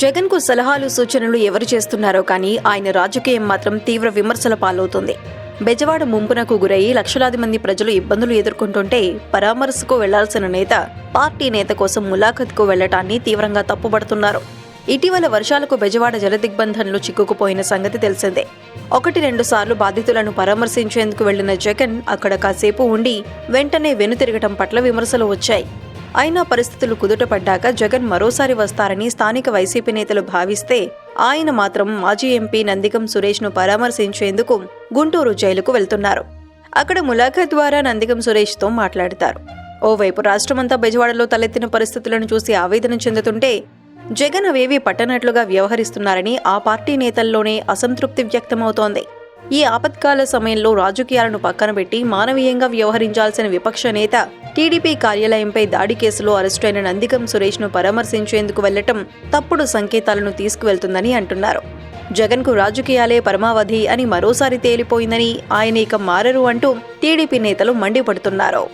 జగన్కు సలహాలు సూచనలు ఎవరు చేస్తున్నారో కానీ ఆయన రాజకీయం మాత్రం తీవ్ర విమర్శల పాలవుతుంది. బెజవాడ ముంపునకు గురయ్యి లక్షలాది మంది ప్రజలు ఇబ్బందులు ఎదుర్కొంటుంటే పరామర్శకు వెళ్ళాల్సిన నేత పార్టీ నేత కోసం ములాఖత్కు వెళ్ళటాన్ని తీవ్రంగా తప్పుబడుతున్నారు. ఇటీవల వర్షాలకు బెజవాడ జలదిగ్బంధంలో చిక్కుకుపోయిన సంగతి తెలిసిందే. ఒకటి రెండు సార్లు బాధితులను పరామర్శించేందుకు వెళ్ళిన జగన్ అక్కడ కాసేపు ఉండి వెంటనే వెనుతిరగటం పట్ల విమర్శలు వచ్చాయి. అయినా పరిస్థితులు కుదుటపడ్డాక జగన్ మరోసారి వస్తారని స్థానిక వైసీపీ నేతలు భావిస్తే ఆయన మాత్రం మాజీ ఎంపీ నందిగం సురేష్ను పరామర్శించేందుకు గుంటూరు జైలుకు వెళ్తున్నారు. అక్కడ ములాఖత్ ద్వారా నందిగం సురేష్తో మాట్లాడతారు. ఓవైపు రాష్ట్రమంతా బెజవాడలో తలెత్తిన పరిస్థితులను చూసి ఆవేదన చెందుతుంటే జగన్ అవేవి పట్టనట్లుగా వ్యవహరిస్తున్నారని ఆ పార్టీ నేతల్లోనే అసంతృప్తి వ్యక్తమవుతోంది. ఈ ఆపత్కాల సమయంలో రాజకీయాలను పక్కన పెట్టి మానవీయంగా వ్యవహరించాల్సిన విపక్ష నేత టీడీపీ కార్యాలయంపై దాడి కేసులో అరెస్టైన నందికం సురేష్ను పరామర్శించేందుకు వెళ్ళటం తప్పుడు సంకేతాలను తీసుకువెళ్తుందని అంటున్నారు. జగన్కు రాజకీయాలే పరమావధి అని మరోసారి తేలిపోయిందని ఆయన ఇక మారరు అంటూ టీడీపీ నేతలు మండిపడుతున్నారు.